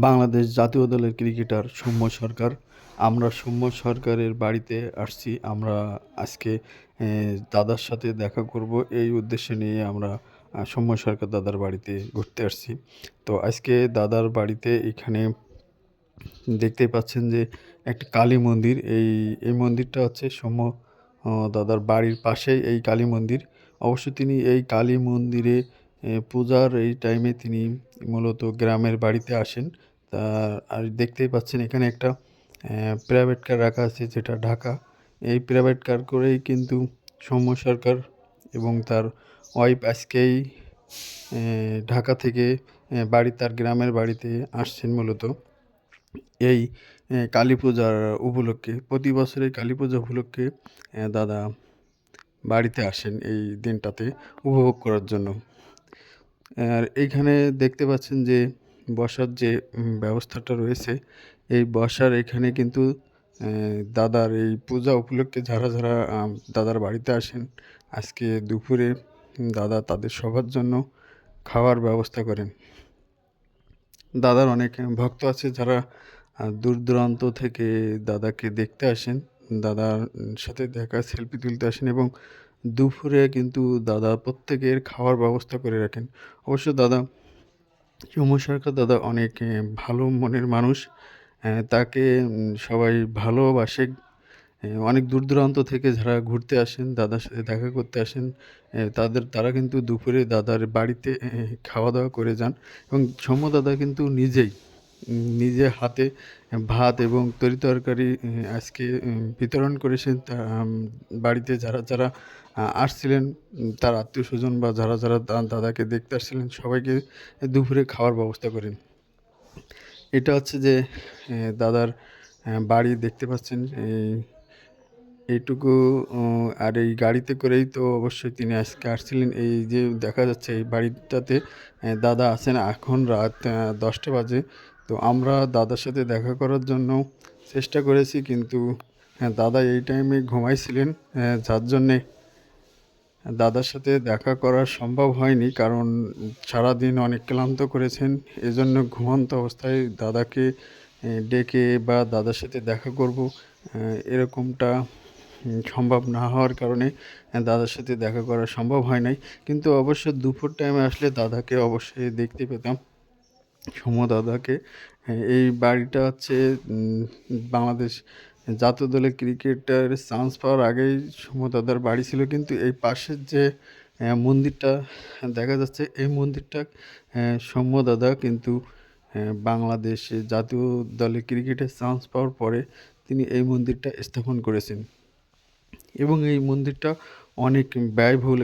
বাংলাদেশ জাতীয় দলের ক্রিকেটার সৌম্য সরকার। আমরা সৌম্য সরকারের বাড়িতে আসছি। আমরা আজকে দাদার সাথে দেখা করব। এই উদ্দেশ্য নিয়ে আমরা সৌম্য সরকার দাদার বাড়িতে ঘুরতে আসছি। তো আজকে দাদার বাড়িতে এখানে দেখতেই পাচ্ছেন যে একটি কালী মন্দির। এই এই মন্দিরটা হচ্ছে সৌম্য দাদার বাড়ির পাশেই এই কালী মন্দির। অবশ্য তিনি এই কালী মন্দিরে পূজার এই টাইমে তিনি মূলত গ্রামের বাড়িতে আসেন। তা, আর দেখতেই পাচ্ছেন এখানে একটা প্রাইভেট কার রাখা আছে, যেটা ঢাকা। এই প্রাইভেট কার করেই কিন্তু সৌম্য সরকার এবং তার ওয়াইফ আজকেই ঢাকা থেকে বাড়ি তার গ্রামের বাড়িতে আসছেন মূলত। এই কালী পূজার উপলক্ষে, প্রতি বছরের কালী পূজা উপলক্ষে দাদা বাড়িতে আসেন এই দিনটাতে উপভোগ করার জন্য। আর এইখানে দেখতে পাচ্ছেন যে বসার যে ব্যবস্থাটা রয়েছে, এই বসার এখানে কিন্তু দাদার এই পূজা উপলক্ষে যারা যারা দাদার বাড়িতে আসেন, আজকে দুপুরে দাদা তাদের সবার জন্য খাওয়ার ব্যবস্থা করেন। দাদার অনেক ভক্ত আছে যারা দূর দূরান্ত থেকে দাদাকে দেখতে আসেন, দাদার সাথে দেখা, সেলফি তুলতে আসেন এবং দুপুরে কিন্তু দাদা প্রত্যেকের খাওয়ার ব্যবস্থা করে রাখেন। অবশ্য দাদা সৌম্য সরকার দাদা অনেক ভালো মনের মানুষ। তাকে সবাই ভালোবাসে। অনেক দূর দূরান্ত থেকে যারা ঘুরতে আসেন, দাদার সাথে দেখা করতে আসেন তাদের, তারা কিন্তু দুপুরে দাদার বাড়িতে খাওয়া দাওয়া করে যান। এবং সৌম্য দাদা কিন্তু নিজেই নিজে হাতে ভাত এবং তরি তরকারি আজকে বিতরণ করেছেন বাড়িতে যারা যারা আসছিলেন তার আত্মীয় স্বজন বা যারা যারা দাদাকে দেখতে আসছিলেন, সবাইকে দুপুরে খাওয়ার ব্যবস্থা করেন। এটা হচ্ছে যে দাদার বাড়ি দেখতে পাচ্ছেন এইটুকু আর এই গাড়িতে করেই তো অবশ্যই তিনি আজকে আসছিলেন। এই যে দেখা যাচ্ছে, এই বাড়িটাতে দাদা আছেন এখন রাত দশটা বাজে। তো আমরা দাদার সাথে দেখা করার জন্য চেষ্টা করেছি কিন্তু হ্যাঁ, দাদা এই টাইমে ঘুমাইছিলেন আহ, যার জন্যে দাদার সাথে দেখা করা সম্ভব হয়নি কারণ সারাদিন অনেক ক্লান্ত করেছেন। এজন্য ঘুমন্ত অবস্থায় দাদাকে ডেকে বা দাদার সাথে দেখা করব। এরকমটা সম্ভব না হওয়ার কারণে দাদার সাথে দেখা করা সম্ভব হয় নাই। কিন্তু অবশ্য দুপুর টাইমে আসলে দাদাকে অবশ্যই দেখতে পেতাম। সৌম্য দাদাকে এই বাড়িটা হচ্ছে বাংলাদেশ জাতীয় দলে ক্রিকেটার চান্স পাওয়ার আগেই সৌম্য দাদার বাড়ি ছিল। কিন্তু এই পাশের যে মন্দিরটা দেখা যাচ্ছে, এই মন্দিরটা সৌম্য দাদা কিন্তু বাংলাদেশে জাতীয় দলে ক্রিকেটে চান্স পাওয়ার পরে তিনি এই মন্দিরটা স্থাপন করেছেন। এবং এই মন্দিরটা অনেক ব্যয়বহুল